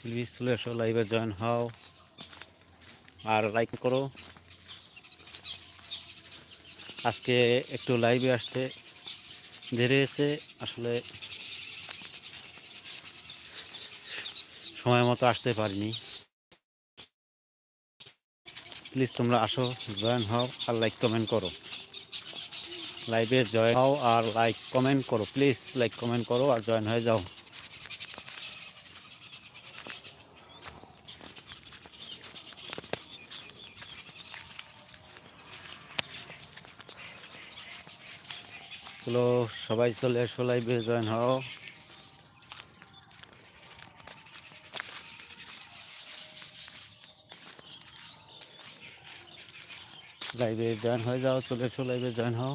Please চলে এসো লাইভে জয়েন হও আর লাইক করো। আজকে একটু লাইভে আসতে দেরি হয়েছে। আসলে সময় মতো আসতে পারিনি। প্লিজ তোমরা আসো জয়েন হও আর লাইক কমেন্ট করো। লাইভে জয়েন হও আর লাইক কমেন্ট করো। প্লিজ লাইক কমেন্ট করো আর জয়েন হয়ে যাও। চলো সবাই চলে এসো লাইভে জয়েন হও। লাইভে জয়েন হয়ে যাও, চলে এসো লাইভে জয়েন হও।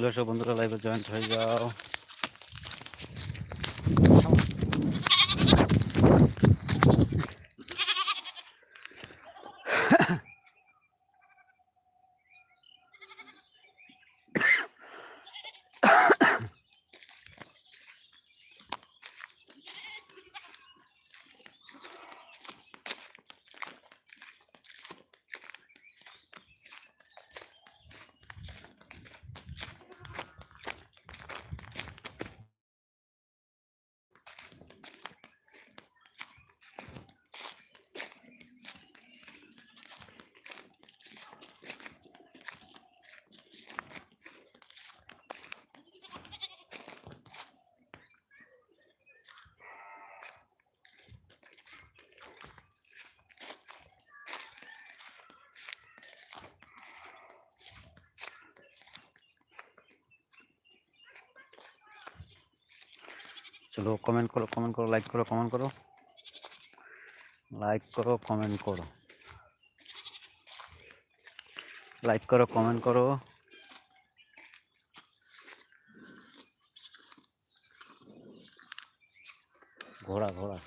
চলে এসো বন্ধুরা লাইভে জয়েন্ট হয়ে যাও। চলো কমেন্ট করো কমেন্ট করো লাইক করো কমেন্ট করো। লাইক করো কমেন্ট করো। লাইক করো কমেন্ট করো। ঘোড়া ঘোড়া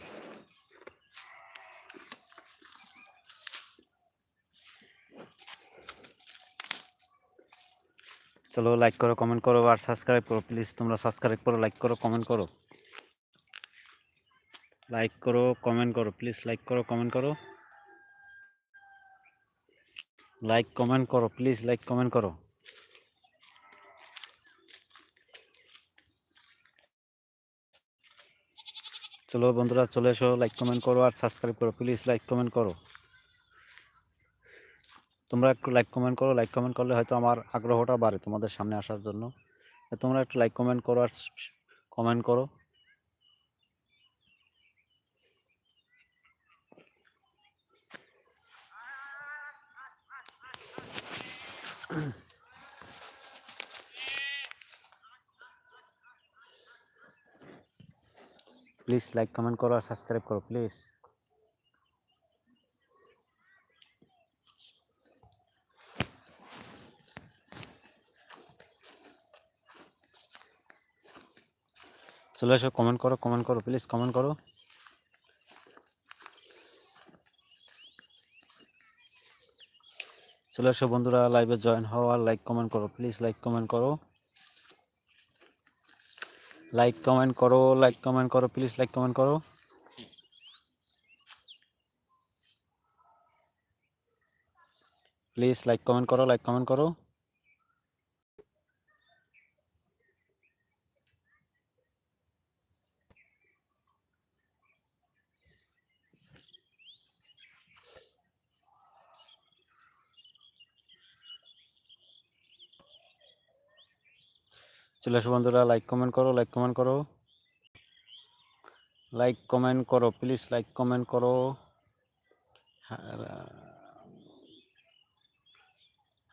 চলো লাইক করো কমেন্ট করো আর সাবস্ক্রাইব করো প্লিজ তোমরা সাবস্ক্রাইব করো লাইক করো কমেন্ট করো। লাইক করো কমেন্ট করো প্লিজ লাইক করো কমেন্ট করো। লাইক কমেন্ট করো প্লিজ লাইক কমেন্ট করো। চলো বন্ধুরা, চলে এসো লাইক কমেন্ট করো আর সাবস্ক্রাইব করো প্লিজ লাইক কমেন্ট করো। তোমরা একটু লাইক কমেন্ট করো লাইক কমেন্ট করলে হয়তো আমার আগ্রহটা বাড়ে তোমাদের সামনে আসার জন্য। তোমরা একটু লাইক কমেন্ট করো আর কমেন্ট করো। প্লিজ লাইক কমেন্ট করো আর সাবস্ক্রাইব করো প্লিজ চলে এসো কমেন্ট করো কমেন্ট করো প্লিজ কমেন্ট করো চলে আসো বন্ধুরা লাইভে জয়েন হও আর লাইক কমেন্ট করো প্লিজ লাইক কমেন্ট করো। লাইক কমেন্ট করো লাইক কমেন্ট করো প্লিজ লাইক কমেন্ট করো। প্লিজ লাইক কমেন্ট করো লাইক কমেন্ট করো। চলে আসো বন্ধুরা লাইক কমেন্ট করো লাইক কমেন্ট করো। লাইক কমেন্ট করো প্লিজ লাইক কমেন্ট করো।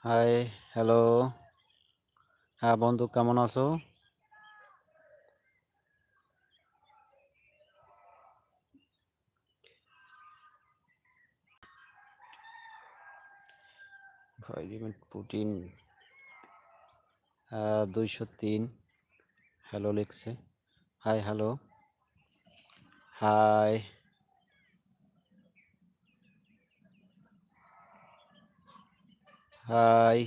হাই হ্যালো হ্যাঁ বন্ধু, কেমন আছো? ভ্লাদিমির পুটিন দুইশো তিন হ্যালো লিখছে hi hello hi hi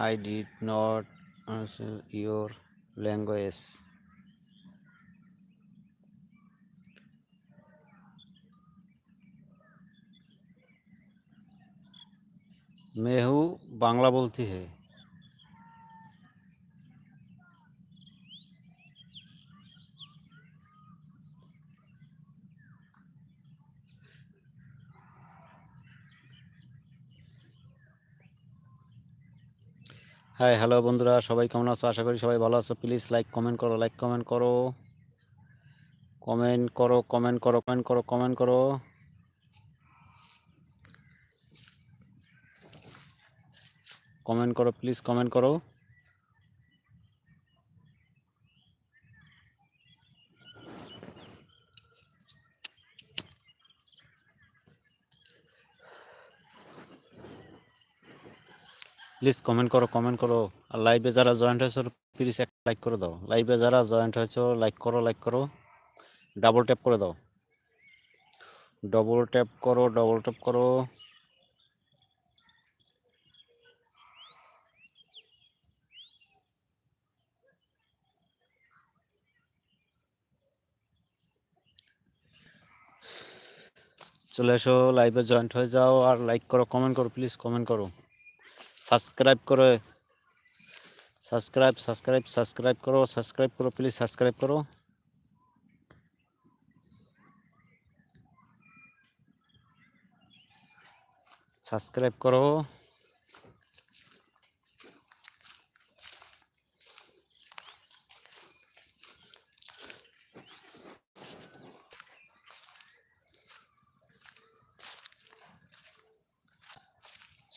I did not answer your language. Mayhew Bangla बोलती है হাই হ্যালো বন্ধুরা সবাই কেমন আছো আশা করি সবাই ভালো আছো প্লিজ লাইক কমেন্ট করো লাইক কমেন্ট করো কমেন্ট করো কমেন্ট করো কমেন্ট করো কমেন্ট করো কমেন্ট করো প্লিজ কমেন্ট করো। প্লিজ কমেন্ট করো কমেন্ট করো। আর লাইভে যারা জয়েন্ট হয়েছো প্লিজ এক লাইক করে দাও। লাইভে যারা জয়েন্ট হয়েছো লাইক করো লাইক করো। ডাবল ট্যাপ করে দাও। ডবল ট্যাপ করো ডবল ট্যাপ করো। চলে এসো লাইভে জয়েন্ট হয়ে যাও আর লাইক করো কমেন্ট করো প্লিজ কমেন্ট করো। সাবস্ক্রাইব করে। সাবস্ক্রাইব সাবস্ক্রাইব সাবস্ক্রাইব করো সাবস্ক্রাইব করো প্লিজ সাবস্ক্রাইব করো। সাবস্ক্রাইব করো।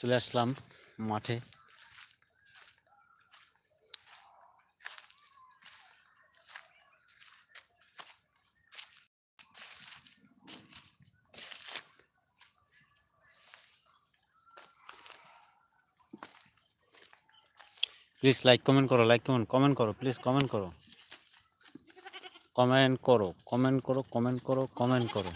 চলে আসলাম মাঠে। প্লিজ লাইক কমেন্ট করো লাইক কমেন্ট কমেন্ট করো প্লিজ কমেন্ট করো। কমেন্ট করো কমেন্ট করো কমেন্ট করো কমেন্ট করো।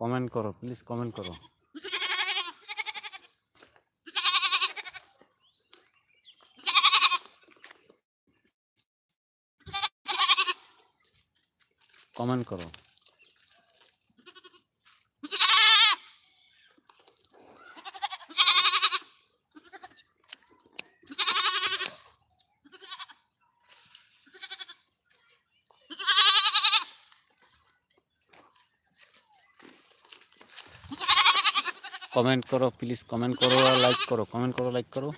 কমেন্ট করো প্লিজ কমেন্ট করো। কমেন্ট করো। কমেন্ট করো প্লিজ কমেন্ট করো আর লাইক করো কমেন্ট করো লাইক করো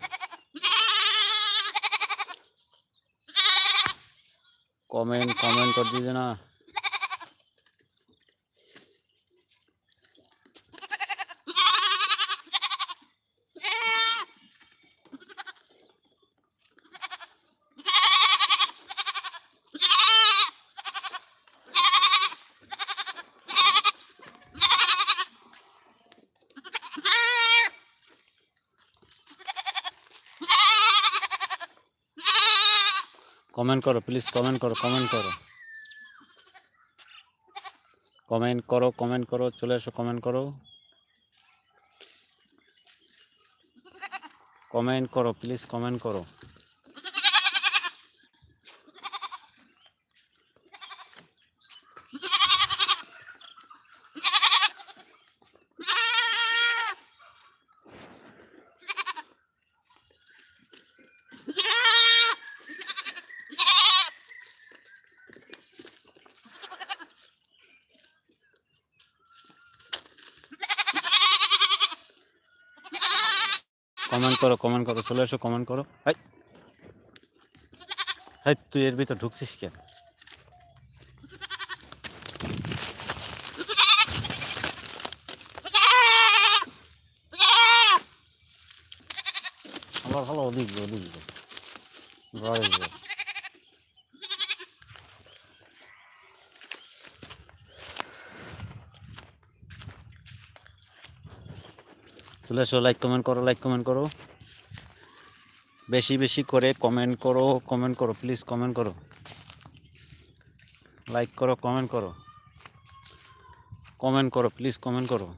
কমেন্ট কমেন্ট করে दीजिए না কমেন্ট করো প্লিজ কমেন্ট করো কমেন্ট করো। কমেন্ট করো কমেন্ট করো, চলে এসো কমেন্ট করো। কমেন্ট করো প্লিজ কমেন্ট করো। কমেন্ট করো কমেন্ট করো, চলে এসো কমেন্ট করো। হাই হাই তুই এর ভিতর ঢুকছিস কেন? ভালো ভালো, ওদিক ওদিক চলে আসো লাইক কমেন্ট করো লাইক কমেন্ট করো। বেশি বেশি করে কমেন্ট করো কমেন্ট করো প্লিজ কমেন্ট করো। লাইক করো কমেন্ট করো। কমেন্ট করো প্লিজ কমেন্ট করো।